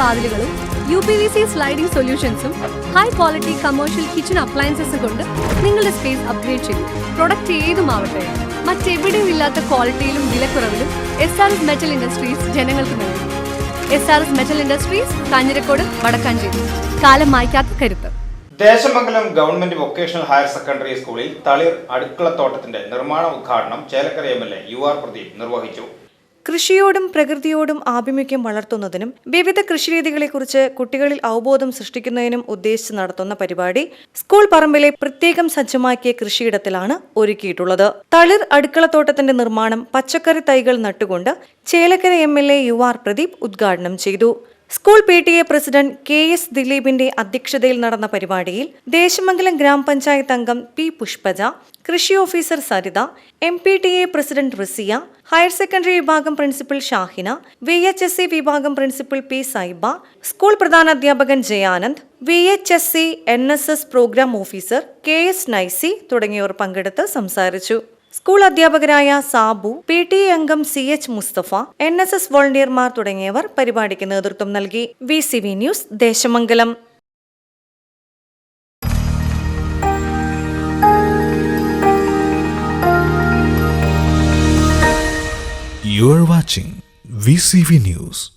വാതിലുകളും U P V C sliding സൊല്യൂഷൻസും high quality commercial kitchen അപ്ലയൻസസും കൊണ്ട് നിങ്ങളുടെ സ്പേസ് അപ്ഗ്രേഡ് ചെയ്യും പ്രൊഡക്റ്റ് ഏതുമാവട്ടെ മറ്റെവിടെയും ഇല്ലാത്ത ക്വാളിറ്റിയിലും വിലക്കുറവിലും S R S metal industries ജനങ്ങൾക്ക് നൽകും. S R S metal industries Kanjirakode Vadakkanchery. കാലം മായ്ക്കാത്ത കരുത്ത്. Desamangalam government vocational higher secondary സ്കൂളിൽ തളിർ അടുക്കളത്തോട്ടത്തിന്റെ നിർമ്മാണ ഉദ്ഘാടനം Chelakkara M L A U R Pradeep നിർവഹിച്ചു. കൃഷിയോടും പ്രകൃതിയോടും ആഭിമുഖ്യം വളർത്തുന്നതിനും വിവിധ കൃഷിരീതികളെക്കുറിച്ച് കുട്ടികളിൽ അവബോധം സൃഷ്ടിക്കുന്നതിനും ഉദ്ദേശിച്ച് നടത്തുന്ന പരിപാടി സ്കൂൾ പറമ്പിലെ പ്രത്യേകം സജ്ജമാക്കിയ കൃഷിയിടത്തിലാണ് ഒരുക്കിയിട്ടുള്ളത്. തളിർ അടുക്കളത്തോട്ടത്തിന്റെ നിർമ്മാണം പച്ചക്കറി തൈകൾ നട്ടുകൊണ്ട് Chelakkara M L A U R Pradeep ഉദ്ഘാടനം ചെയ്തു. School P T A president K S ദിലീപിന്റെ അധ്യക്ഷതയിൽ നടന്ന പരിപാടിയിൽ ദേശമംഗലം ഗ്രാമപഞ്ചായത്ത് അംഗം പി പുഷ്പജ കൃഷി officer Saritha M P T A president Risiya higher secondary വിഭാഗം principal Shahina V H S C വിഭാഗം principal P Saiba school പ്രധാനാധ്യാപകൻ Jayanand V H S C N S S programme officer K S Naisy തുടങ്ങിയവർ പങ്കെടുത്ത് സംസാരിച്ചു. School അധ്യാപകരായ Sabu P T അംഗം C H Musthafa N S S വോളണ്ടിയർമാർ തുടങ്ങിയവർ പരിപാടിക്ക് നേതൃത്വം നൽകി V C V news Desamangalam You are watching VCV News.